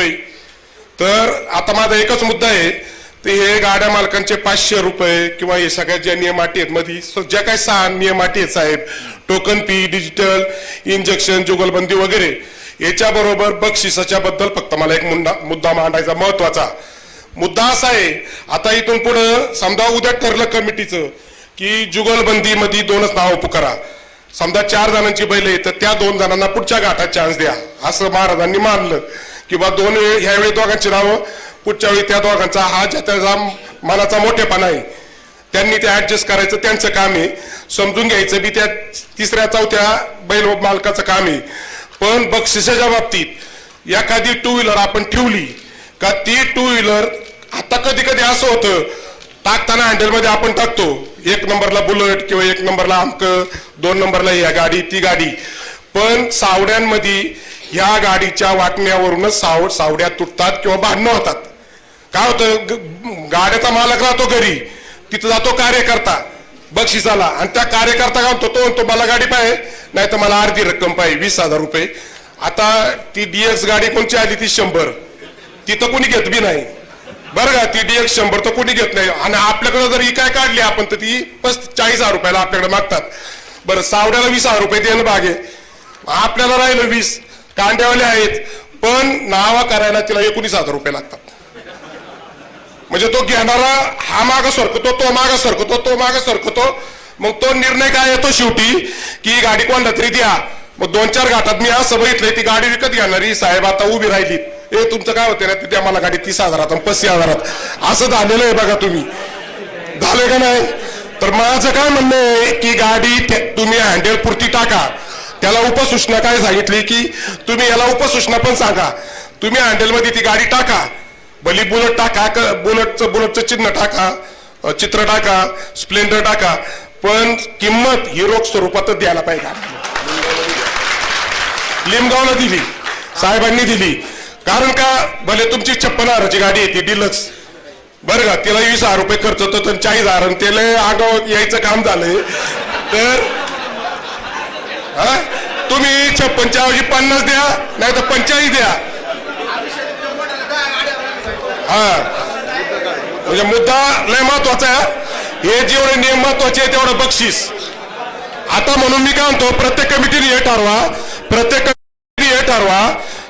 होतोय तर आता माझा एकच मुद्दा आहे ते हे गाड्या मालकांचे पाचशे रुपये किंवा हे सगळ्या ज्या नियम अटी आहेत मध्ये ज्या काही सहा नियम अटी आहेत साहेब टोकन फी डिजिटल इंजेक्शन जुगलबंदी वगैरे याच्या बरोबर बक्षिसाच्या बद्दल फक्त मला एक मुद्दा मुद्दा मांडायचा महत्त्वाचा. मुद्दा असा आहे आता इथून पुढं समजा उद्या ठरलं कमिटीचं की जुगलबंदी मध्ये दोनच नाव पुकारा समजा चार जणांची बैल आहे तर त्या दोन जणांना पुढच्या गाठात चान्स द्या असं महाराजांनी मानलं. किंवा दोन वेळ ह्यावेळी दोघांची नावं पुढच्या वेळी त्या दोघांचा हा ज्या त्याचा मनाचा मोठेपणा आहे त्यांनी ते ॲडजस्ट करायचं त्यांचं काम आहे. समजून घ्यायचं बी त्या तिसऱ्या चौथ्या बैल मालकाचं काम आहे. पण बक्षिसाच्या बाबतीत एखादी टू व्हीलर आपण ठेवली का ती टू व्हीलर आता कधी कधी असं होतं टाकताना हँडलमध्ये आपण टाकतो. एक नंबरला बुलेट किंवा एक नंबरला अंक दोन नंबरला या गाडी ती गाडी. पण सावड्यांमध्ये ह्या गाडीच्या वाटण्यावरूनच साव सावड्या तुटतात किंवा भांडणं होतात. काय होतं गाड्याचा मालक राहतो घरी. तिथं जातो कार्यकर्ता. बक्षिसाला. आणि त्या कार्यकर्ता काय म्हणतो तो म्हणतो मला गाडी पाहिजे. नाही तर मला अर्धी रक्कम पाहिजे वीस हजार रुपये. आता ती डीएक्स गाडी कोणची आली ती शंभर. तिथं कोणी घेत बी नाही. बरं का ती डीएक्स शंभर तर कोणी घेत नाही. आणि आपल्याकडे जर ही काय काढली आपण तर ती पस चाळीस हजार रुपयाला आपल्याकडे मागतात. बरं सावड्याला वीस हजार रुपये देणं बागे आपल्याला राहिलं वीस. कांड्यावाले आहेत पण नावा करायला तिला एकोणीस हजार रुपये लागतात. म्हणजे तो घेणारा हा माग सरकतो तो माग सरकतो तो माग सरकतो. मग तो निर्णय काय येतो शेवटी? की गाडी कोणाला तरी द्या. मग दोन चार घाटात मी असं बघितलंय ती गाडी विकत घेणारी. साहेब आता उभी राहिली. ए तुमचं काय होते ना तिथे आम्हाला मला गाडी तीस हजारात पस्तीस हजारात. असं झालेलं आहे बघा तुम्ही. झालं का नाही? तर माझं काय म्हणणं आहे की गाडी तुम्ही हँडल पुरती टाका. त्याला उपसूचना काय सांगितली की तुम्ही याला उपसूचना पण सांगा. तुम्ही हँडलमध्ये ती गाडी टाका. भली बुलेट टाका क- बुलेटचं बुलेटचं चिन्ह टाका चित्र टाका स्प्लेंडर टाका पण किंमत ही रोख स्वरूपातच द्यायला पाहिजे. लिमगावला दिली साहेबांनी दिली. कारण का? भले तुमची छप्पन हजाराची गाडी येते डिलक्स बरं का? तिला वीस हजार रुपये खर्च होतो तर चाळीस हजार आणि त्याला आगाव यायचं काम झालंय. तर तुम्ही पन्नास द्या नाही तर पंचाळीस द्या. हा. म्हणजे मुद्दा लय महत्त्वाचा आहे हे. जेवढे नियम महत्त्वाचे आहे तेवढं बक्षीस. आता म्हणून मी काय म्हणतो प्रत्येक कमिटीने हे ठरवा प्रत्येक कमिटीने हे ठरवा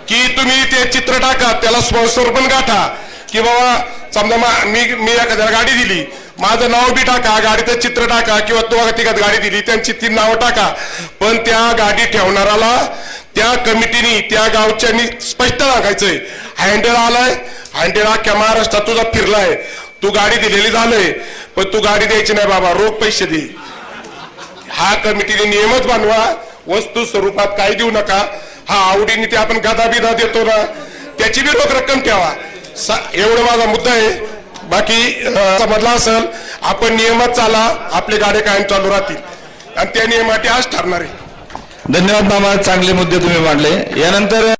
की तुम्ही ते चित्र टाका त्याला स्पॉन्सर पण गाठा की बाबा समजा मा- मी मी एखाद्याला गाडी दिली माझं नाव बी टाका गाडीचं चित्र टाका किंवा तो तिघात गाडी दिली त्यांची ती नावं टाका. पण त्या गाडी ठेवणाराला त्या कमिटीने त्या गावच्यानी स्पष्ट सांगायचंय हँडेल आलाय हँडेल अख्ख्या महाराष्ट्रात तुझा फिरलाय. तू गाडी दिलेली झालंय पण तू गाडी द्यायची नाही बाबा रोख पैसे दे. हा कमिटीने नियमच बांधवा. वस्तू स्वरूपात काही देऊ नका. हा आवडीने ते आपण गदा बिदा देतो ना त्याची बी रोख रक्कम ठेवा. एवढं माझा मुद्दा आहे. बाकी समजला असेल आपण नियमात चाला आपले गाडे कायम चालू राहतील. आणि त्या नियमाटी आज ठरणार आहे. धन्यवाद मामा चांगले मुद्दे तुम्ही मांडले. यानंतर